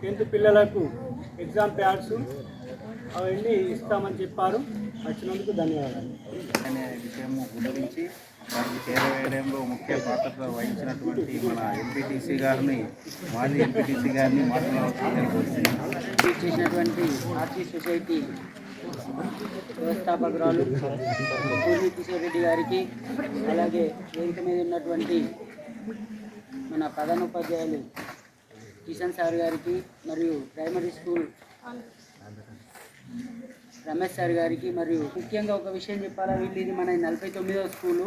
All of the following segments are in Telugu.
టెన్త్ పిల్లలకు ఎగ్జామ్ ప్యాడ్స్ అవన్నీ ఇస్తామని చెప్పారు. వచ్చినందుకు ధన్యవాదాలు. అనే దానికి చేరవేయడంలో ముఖ్య పాత్ర వహించినటువంటి మన ఎంపీటీసీ గారిని మాజీ ఎంపీటీసీ గారిని కోరుతున్నాను చేసినటువంటి ఆర్టీ సొసైటీ వ్యవస్థాపకురాలు పూర్వీ కిషోర్ రెడ్డి గారికి అలాగే వేదిక మీద ఉన్నటువంటి మన ప్రధానోపాధ్యాయులు కిషన్ సార్ గారికి మరియు ప్రైమరీ స్కూల్ రమేష్ సార్ గారికి మరియు ముఖ్యంగా ఒక విషయం చెప్పాలా వీళ్ళు? ఇది మన నలభై తొమ్మిదవ స్కూలు.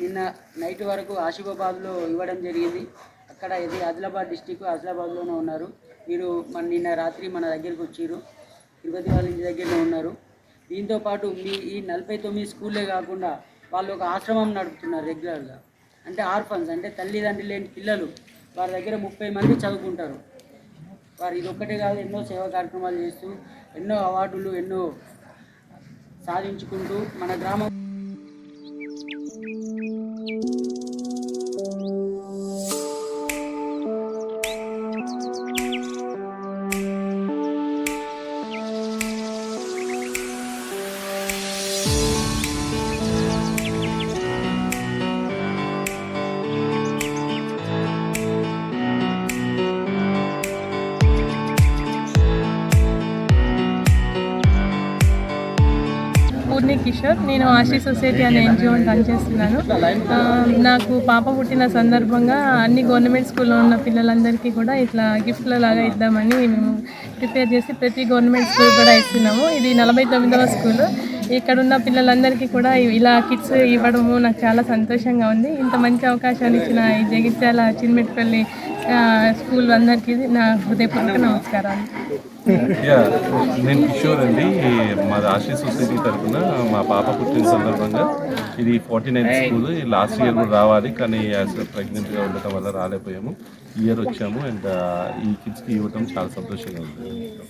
నిన్న నైట్ వరకు ఆసిఫాబాద్లో ఇవ్వడం జరిగింది. అక్కడ ఇది ఆదిలాబాద్ డిస్టిక్ ఆదిలాబాద్లోనే ఉన్నారు. వీరు మన నిన్న రాత్రి మన దగ్గరికి వచ్చారు. తిరుపతి వాళ్ళ ఇంటి దగ్గరనే ఉన్నారు. దీంతో పాటు మీ ఈ నలభై తొమ్మిది స్కూళ్ళే కాకుండా వాళ్ళు ఒక ఆశ్రమం నడుపుతున్నారు రెగ్యులర్గా. అంటే ఆర్ఫన్స్ అంటే తల్లిదండ్రులు లేని పిల్లలు వారి దగ్గర ముప్పై మంది చదువుకుంటారు. వారు ఇది ఒక్కటే కాదు ఎన్నో సేవా కార్యక్రమాలు చేస్తూ ఎన్నో అవార్డులు ఎన్నో సాధించుకుంటూ మన గ్రామం పూర్ణి కిషోర్. నేను ఆశీ సొసైటీ అనే ఎన్జిఓని పనిచేస్తున్నాను. నాకు పాప పుట్టిన సందర్భంగా అన్ని గవర్నమెంట్ స్కూల్లో ఉన్న పిల్లలందరికీ కూడా ఇట్లా గిఫ్ట్ల లాగా ఇద్దామని మేము ప్రిపేర్ చేసి ప్రతి గవర్నమెంట్ స్కూల్ కూడా ఇస్తున్నాము. ఇది నలభై తొమ్మిదవ స్కూలు. ఇక్కడ ఉన్న పిల్లలందరికీ కూడా ఇలా కిట్స్ ఇవ్వడము నాకు చాలా సంతోషంగా ఉంది. ఇంత మంచి అవకాశాన్ని ఇచ్చిన ఈ జగిత్యాల చిన్మిట్పల్లి స్కూల్ అందరికీ నా హృదయపూర్వక నమస్కారాలు. యా నేను కిషోర్ అండి. మాది ఆశీ సొసైటీ తరఫున మా పాప పుట్టిన సందర్భంగా. ఇది forty nine school. Last year కూడా రావాలి కానీ యాజ్ ప్రెగ్నెంట్గా ఉండటం వల్ల రాలేకపోయాము. ఈ ఇయర్ వచ్చాము అండ్ ఈ కిడ్స్కి ఇవ్వటం చాలా సంతోషంగా ఉంది.